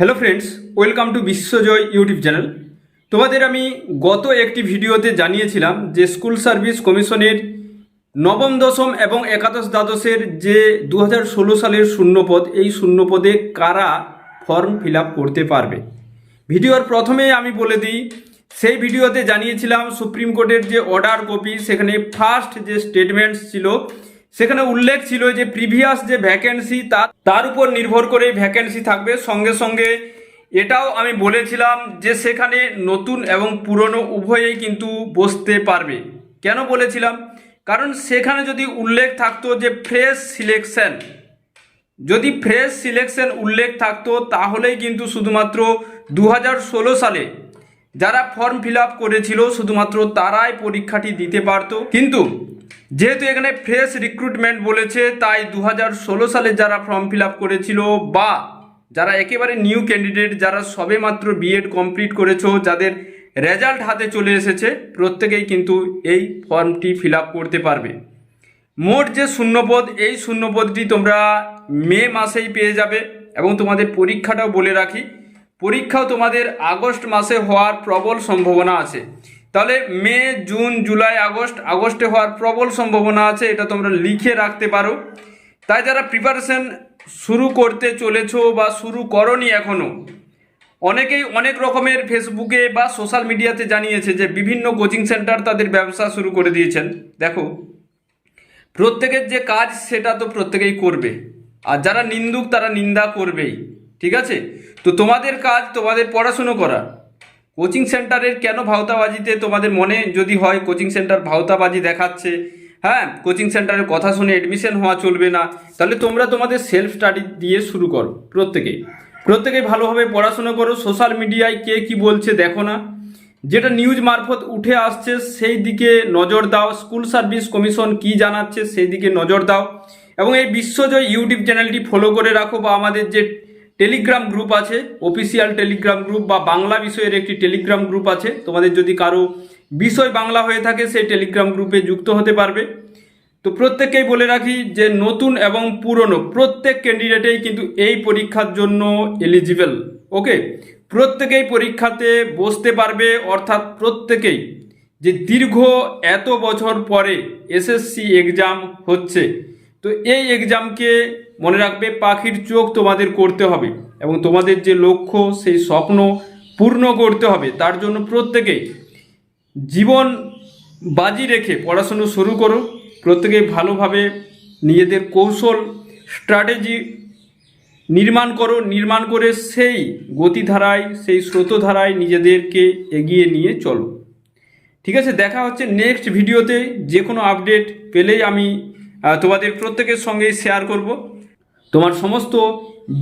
Hello friends welcome to Biswajoy YouTube channel তোমাদের আমি গত একটি ভিডিওতে জানিয়েছিলাম যে স্কুল সার্ভিস কমিশনের নবম, দশম এবং একাদশ, দ্বাদশের যে দু হাজার ষোলো সালের শূন্যপদ, এই শূন্যপদে কারা ফর্ম ফিল করতে পারবে? ভিডিওর প্রথমে আমি বলে দিই, সেই ভিডিওতে জানিয়েছিলাম সুপ্রিম কোর্টের যে অর্ডার কপি সেখানে ফার্স্ট যে স্টেটমেন্টস ছিল সেখানে উল্লেখ ছিল যে প্রিভিয়াস যে ভ্যাকেন্সি তার তার উপর নির্ভর করে ভ্যাকেন্সি থাকবে। সঙ্গে সঙ্গে এটাও আমি বলেছিলাম যে সেখানে নতুন এবং পুরনো উভয়েই কিন্তু বসতে পারবে। কেন বলেছিলাম? কারণ সেখানে যদি উল্লেখ থাকতো যে ফ্রেশ সিলেকশন যদি ফ্রেশ সিলেকশন উল্লেখ থাকতো তাহলেই কিন্তু শুধুমাত্র দু হাজার ষোলো সালে যারা ফর্ম ফিল আপ করেছিল, শুধুমাত্র তারাই পরীক্ষাটি দিতে পারতো। কিন্তু যেহেতু এখানে ফ্রেশ রিক্রুটমেন্ট বলেছে, তাই দু হাজার ষোলো সালে যারা ফর্ম ফিল আপ করেছিল বা যারা একেবারে নিউ ক্যান্ডিডেট যারা সবেমাত্র বিএড কমপ্লিট করেছ, যাদের রেজাল্ট হাতে চলে এসেছে, প্রত্যেকেই কিন্তু এই ফর্মটি ফিল করতে পারবে। মোট যে শূন্যপদ, এই শূন্যপদটি তোমরা মে মাসেই পেয়ে যাবে এবং তোমাদের পরীক্ষাটাও বলে রাখি পরীক্ষাও তোমাদের আগস্ট মাসে হওয়ার প্রবল সম্ভাবনা আছে। তাহলে মে, জুন, জুলাই, আগস্ট, আগস্টে হওয়ার প্রবল সম্ভাবনা আছে, এটা তোমরা লিখে রাখতে পারো। তাই যারা প্রিপারেশন শুরু করতে চলেছো বা শুরু করনি এখনও অনেকেই অনেক রকমের ফেসবুকে বা সোশ্যাল মিডিয়াতে জানিয়েছে যে বিভিন্ন কোচিং সেন্টার তাদের ব্যবসা শুরু করে দিয়েছেন। দেখো, প্রত্যেকের যে কাজ সেটা তো প্রত্যেকেই করবে। আর যারা নিন্দুক তারা নিন্দা করবেই। ঠিক আছে? তো তোমাদের কাজ, তোমাদের পড়াশুনো করা। কোচিং সেন্টারের কেন ভাওতাবাজিতে তোমাদের মনে যদি হয়, কোচিং সেন্টার ভাওতাবাজি দেখাচ্ছে? হ্যাঁ কোচিং সেন্টারের কথা শুনে অ্যাডমিশন হওয়া চলবে না। তাহলে তোমরা তোমাদের সেলফ স্টাডি দিয়ে শুরু করো প্রত্যেকেই। প্রত্যেকেই ভালোভাবে পড়াশোনা করো। সোশ্যাল মিডিয়ায় কে কি বলছে দেখো না। যেটা নিউজ মারফত উঠে আসছে, সেই দিকে নজর দাও। স্কুল সার্ভিস কমিশন কি জানাচ্ছে, সেই দিকে নজর দাও। এবং এই বিশ্বজয় ইউটিউব চ্যানেলটি ফলো করে রাখো বা আমাদের যে টেলিগ্রাম গ্রুপ আছে অফিসিয়াল টেলিগ্রাম গ্রুপ বা বাংলা বিষয়ের একটি টেলিগ্রাম গ্রুপ আছে। তোমাদের যদি কারও বিষয় বাংলা হয়ে থাকে, সেই টেলিগ্রাম গ্রুপে যুক্ত হতে পারবে। তো প্রত্যেককেই বলে রাখি যে, নতুন এবং পুরনো প্রত্যেক ক্যান্ডিডেটেই কিন্তু এই পরীক্ষার জন্য এলিজিবল ওকে প্রত্যেকেই পরীক্ষাতে বসতে পারবে, অর্থাৎ প্রত্যেকেই যে দীর্ঘ এত বছর পরে এসএসসি এক্সাম হচ্ছে। তো এই এক্সামকে মনে রাখবে, পাখির চোখ তোমাদের করতে হবে এবং তোমাদের যে লক্ষ্য, সেই স্বপ্ন পূর্ণ করতে হবে। তার জন্য প্রত্যেকেই জীবন বাজি রেখে পড়াশুনো শুরু করো। প্রত্যেকেই ভালোভাবে নিজেদের কৌশল, স্ট্র্যাটেজি নির্মাণ করো। নির্মাণ করে সেই গতিধারায়, সেই স্রোতধারায় নিজেদেরকে এগিয়ে নিয়ে চলো। ঠিক আছে, দেখা হচ্ছে নেক্সট ভিডিওতে যে কোনো আপডেট পেলেই আমি তোমাদের প্রত্যেকের সঙ্গেই শেয়ার করব। তোমার সমস্ত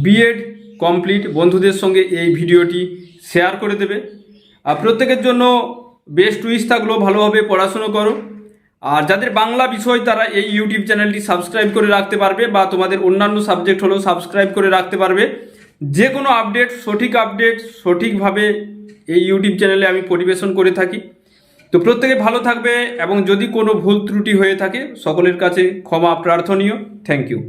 বিএড কমপ্লিট বন্ধুদের সঙ্গে এই ভিডিওটি শেয়ার করে দেবে। আর প্রত্যেকের জন্য বেস্ট উইশ থাকল, ভালোভাবে পড়াশুনো করো। আর যাদের বাংলা বিষয় তারা এই ইউটিউব চ্যানেলটি সাবস্ক্রাইব করে রাখতে পারবে বা তোমাদের অন্যান্য সাবজেক্ট হলেও সাবস্ক্রাইব করে রাখতে পারবে। যে কোনো আপডেট সঠিক আপডেট সঠিকভাবে এই ইউটিউব চ্যানেলে আমি পরিবেশন করে থাকি। তো প্রত্যেকে ভালো থাকবে এবং যদি কোনো ভুল ত্রুটি হয়ে থাকে, সকলের কাছে ক্ষমা প্রার্থনীয়। Thank you